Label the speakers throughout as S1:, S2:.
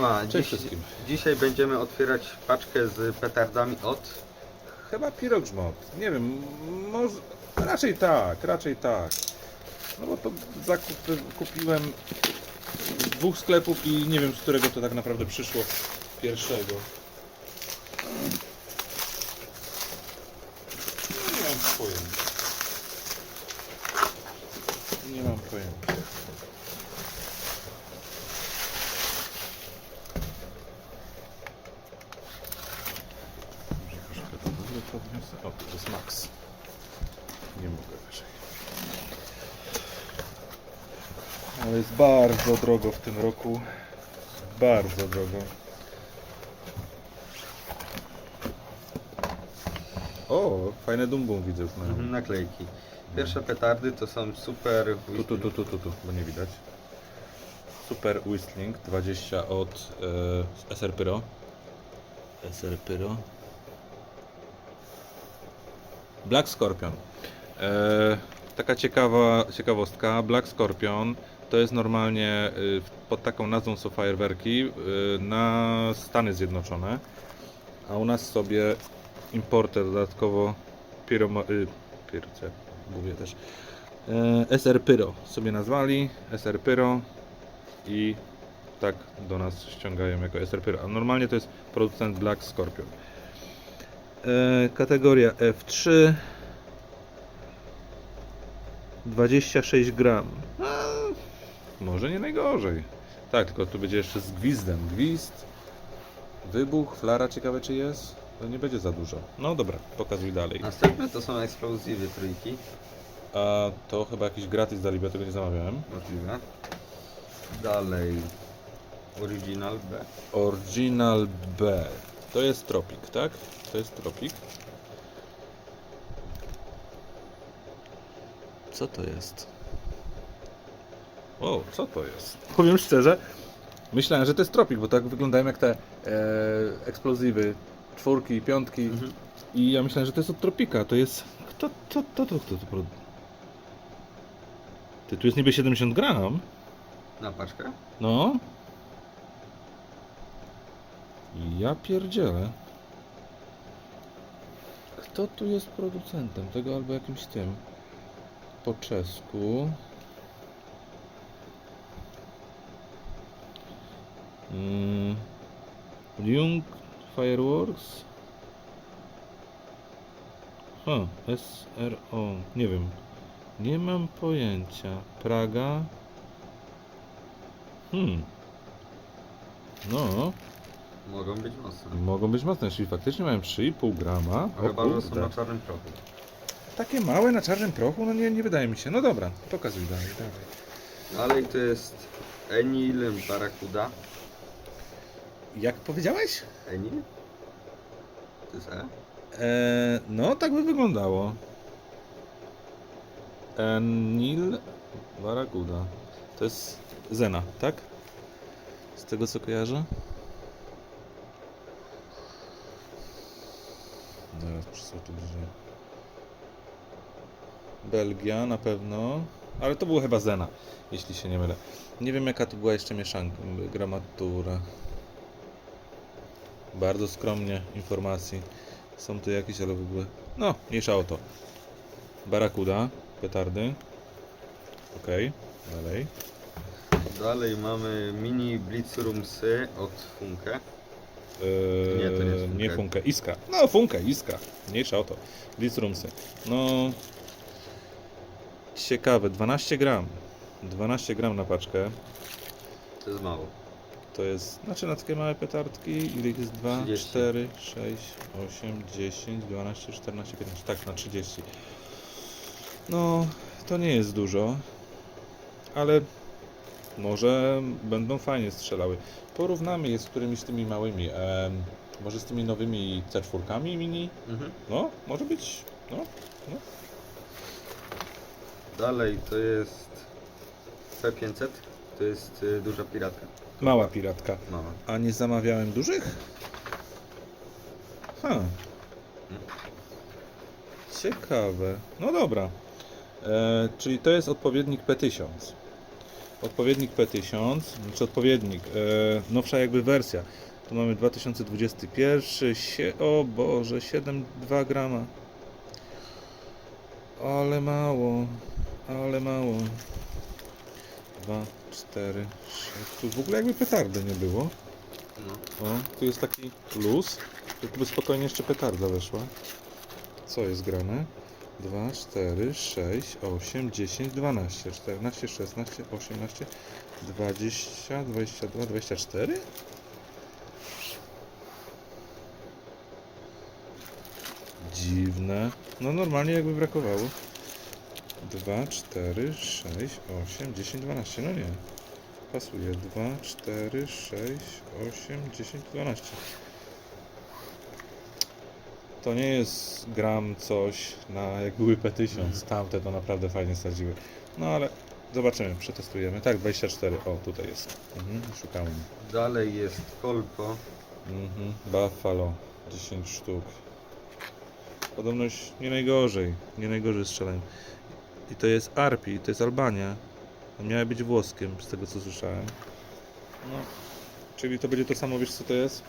S1: Siema,
S2: Cześć
S1: dziś,
S2: wszystkim.
S1: dzisiaj będziemy otwierać paczkę z petardami od...
S2: Chyba Pirogrzmot. Nie wiem, może... Raczej tak, raczej tak. No bo to zakup kupiłem z dwóch sklepów i nie wiem z którego to tak naprawdę przyszło pierwszego. No, nie mam pojęcia. Nie mam pojęcia. Może troszkę to w ogóle podniosę. O, to jest max. Nie mogę wyżej. Ale jest bardzo drogo w tym roku. Bardzo drogo. O, fajne dumbum widzę już na
S1: Mhm, naklejki. Pierwsze petardy to są super...
S2: Tu, tu, tu, tu, tu, tu, bo nie widać. Super Whistling 20 od e, SR Pyro. SR Pyro. Black Scorpion. E, taka ciekawa ciekawostka. Black Scorpion to jest normalnie y, pod taką nazwą są fajerwerki y, na Stany Zjednoczone. A u nas sobie importer dodatkowo Pyro, y, ja mówię też. E, SR Pyro sobie nazwali, SR Pyro i tak do nas ściągają jako SR Pyro. A normalnie to jest producent Black Scorpion. E, kategoria F3 26 gram. A, może nie najgorzej. Tak, tylko tu będzie jeszcze z gwizdem. Gwizd, wybuch, flara ciekawe czy jest. To nie będzie za dużo. No dobra, pokazuj dalej.
S1: Następne to są eksplozywy trójki.
S2: A to chyba jakiś gratis dali, bo ja tego nie zamawiałem.
S1: Możliwe. Dalej... Original B.
S2: Original B. To jest Tropic, tak? To jest Tropic. Co to jest? O, co to jest? Powiem szczerze, myślałem, że to jest Tropic, bo tak wyglądają jak te e, eksplozywy, czwórki, piątki.
S1: Mhm.
S2: I ja myślałem, że to jest od Tropika. To jest. Kto to, to, to, kto to produ- Ty, tu jest niby 70 gram.
S1: Na paczkę?
S2: No. Ja pierdzielę. Kto tu jest producentem tego albo jakimś tym? Po czesku. Mm. Jung Fireworks. Ha, SRO. Nie wiem. Nie mam pojęcia. Praga. Hmm. No,
S1: Mogą być mocne.
S2: mogą być mocne, czyli faktycznie mają 3,5 grama. O
S1: Chyba, że są na czarnym prochu.
S2: Takie małe na czarnym prochu? No nie, nie wydaje mi się. No dobra, pokazuj dalej, dalej.
S1: Dalej to jest Enil Barracuda.
S2: Jak powiedziałeś?
S1: Enil? To jest E?
S2: Eee, no, tak by wyglądało. Enil Barakuda. To jest Zena, tak? Z tego co kojarzę? Zaraz przeskoczę bliżej. Belgia na pewno, ale to było chyba Zena, jeśli się nie mylę. Nie wiem jaka to była jeszcze mieszanka, gramatura. Bardzo skromnie informacji. Są tu jakieś, ale w ogóle. No, mniejsza o to. Barakuda, petardy. Okej, dalej.
S1: Dalej mamy mini Blitzrumsy od Funke.
S2: Eee,
S1: Nie, to nie jest
S2: nie funkę, iska. No, funkę, iska. Mniejsza o to. Blitzrumsy. No. Ciekawe, 12 gram. 12 gram na paczkę.
S1: To jest mało.
S2: To jest, znaczy na takie małe petardki, ile ich jest? 2,
S1: 30.
S2: 4, 6, 8, 10, 12, 14, 15, tak, na 30. No, to nie jest dużo, ale może będą fajnie strzelały. Porównamy je z którymiś tymi małymi, em, może z tymi nowymi C4 mini,
S1: Mhm.
S2: no, może być, no, no.
S1: Dalej to jest P500. To jest y, duża piratka.
S2: Mała piratka.
S1: Mała.
S2: A nie zamawiałem dużych? Ha. Ciekawe. No dobra. E, czyli to jest odpowiednik P1000. Odpowiednik P1000, znaczy odpowiednik, e, nowsza jakby wersja. Tu mamy 2021, sie, o Boże, 7,2 grama. Ale mało, ale mało. 2, 4, 6. Tu w ogóle jakby petardy nie było.
S1: No.
S2: O, tu jest taki luz, tu by spokojnie jeszcze petarda weszła. Co jest grane? 2, 4, 6, 8, 10, 12, 14, 16, 18, 20, 22, 24? Dziwne. No normalnie jakby brakowało. 2, 4, 6, 8, 10, 12. No nie. Pasuje. 2, 4, 6, 8, 10, 12. To nie jest gram coś na jak były P1000.
S1: Mhm.
S2: Tamte to naprawdę fajnie sadziły. No ale zobaczymy, przetestujemy. Tak, 24. O, tutaj jest. Mhm, szukałem.
S1: Dalej jest kolpo.
S2: Mhm, Buffalo. 10 sztuk. Podobność nie najgorzej. Nie najgorzej strzelają. I to jest Arpi, to jest Albania. Miała być włoskiem, z tego co słyszałem. No. Czyli to będzie to samo, wiesz co to jest?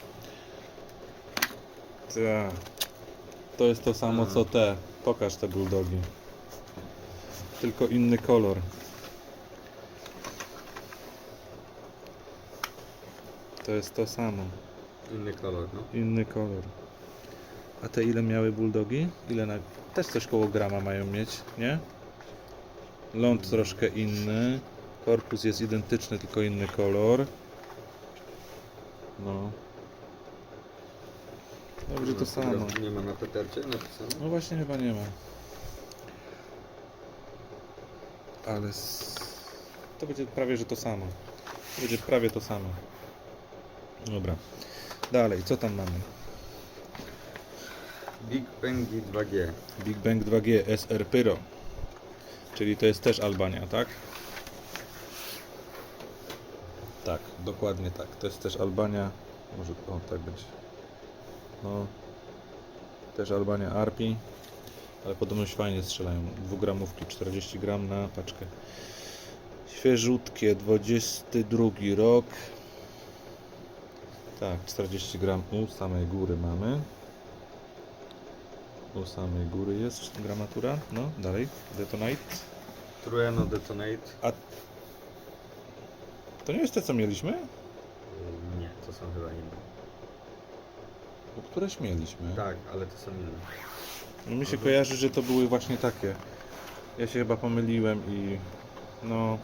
S2: Tak. To jest to samo co te. Pokaż te bulldogi. Tylko inny kolor. To jest to samo.
S1: Inny kolor, no.
S2: Inny kolor. A te ile miały bulldogi? Ile na... Też coś koło grama mają mieć, nie? Ląd troszkę inny. Korpus jest identyczny, tylko inny kolor. No. Będzie to samo.
S1: Nie ma na petercie napisane.
S2: No właśnie chyba nie ma. Ale s- to będzie prawie że to samo. To będzie prawie to samo. Dobra. Dalej, co tam mamy?
S1: Big Pengi 2G.
S2: Big Bang 2G SR Pyro. Czyli to jest też Albania, tak? Tak, dokładnie tak. To jest też Albania. Może o tak będzie. No. Też Albania Arpi. Ale podobność fajnie strzelają. Dwugramówki, 40 gram na paczkę. Świeżutkie, 22 rok. Tak, 40 gram u samej góry mamy. U samej góry jest gramatura. No, dalej. Detonite.
S1: Trueno Detonate.
S2: A to nie jest te, co mieliśmy?
S1: Nie, to są chyba inne.
S2: Bo któreś mieliśmy.
S1: Tak, ale to są inne.
S2: No mi się kojarzy, że to były właśnie takie. Ja się chyba pomyliłem i no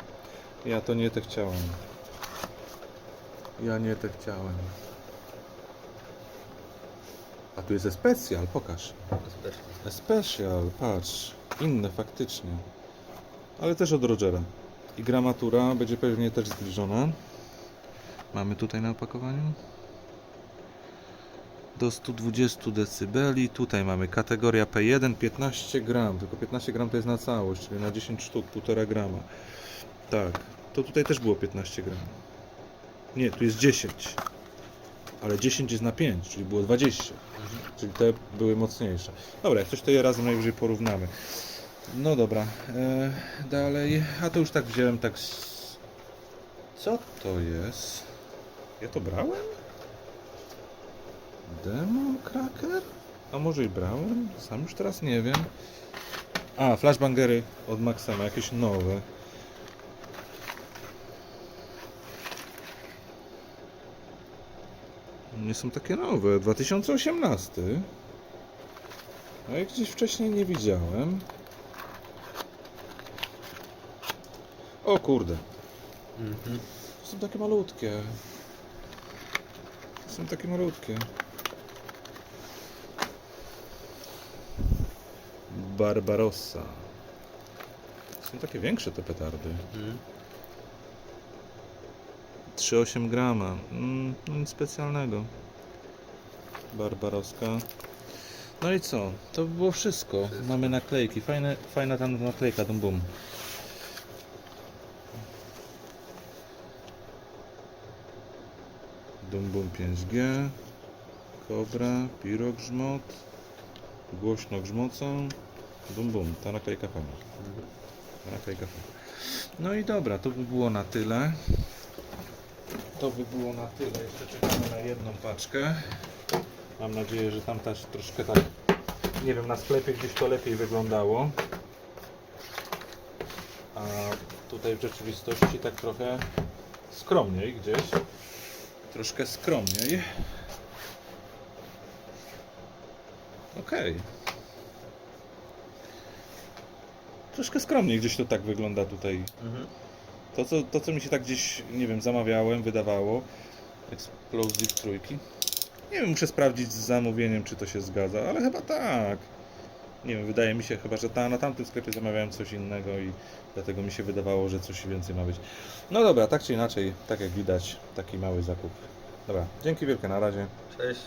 S2: ja to nie te chciałem. Ja nie te chciałem. A tu jest specjal, pokaż.
S1: Bezpiecznie.
S2: Special, patrz. Inne faktycznie. Ale też od Rogera. I gramatura będzie pewnie też zbliżona. Mamy tutaj na opakowaniu. Do 120 dB. Tutaj mamy kategoria P1 15 gram. Tylko 15 gram to jest na całość, czyli na 10 sztuk, 1,5 grama. Tak. To tutaj też było 15 gram. Nie, tu jest 10. Ale 10 jest na 5, czyli było 20. Czyli te były mocniejsze. Dobra, jak coś to je razem najwyżej porównamy. No dobra, e, dalej. A to już tak wziąłem tak. Co to jest? Ja to brałem? Demon Cracker? A może i brałem? Sam już teraz nie wiem. A, flashbangery od Maxema, jakieś nowe. Nie są takie nowe. 2018. A jak gdzieś wcześniej nie widziałem. O kurde.
S1: Mhm.
S2: Są takie malutkie. Są takie malutkie. Barbarossa. Są takie większe te petardy.
S1: Mhm.
S2: 3,8 grama. Mm, no nic specjalnego. Barbaroska. No i co? To by było wszystko. Mamy naklejki. Fajne, fajna tam naklejka, dum bum. Dum bum 5G. Kobra, Piro grzmot. Głośno grzmocą. Bum. Ta naklejka fajna.
S1: Mhm.
S2: Ta naklejka fajna. No i dobra, to by było na tyle. To by było na tyle. Jeszcze czekamy na jedną paczkę. Mam nadzieję, że tam też troszkę tak, nie wiem, na sklepie gdzieś to lepiej wyglądało. A tutaj w rzeczywistości tak trochę skromniej gdzieś. Troszkę skromniej. Okej. Troszkę skromniej gdzieś to tak wygląda tutaj.
S1: Mhm.
S2: To co, to, co mi się tak gdzieś, nie wiem, zamawiałem, wydawało. Explosive trójki. Nie wiem, muszę sprawdzić z zamówieniem, czy to się zgadza, ale chyba tak. Nie wiem, wydaje mi się chyba, że ta, na tamtym sklepie zamawiałem coś innego i dlatego mi się wydawało, że coś więcej ma być. No dobra, tak czy inaczej, tak jak widać, taki mały zakup. Dobra, dzięki wielkie, na razie.
S1: Cześć.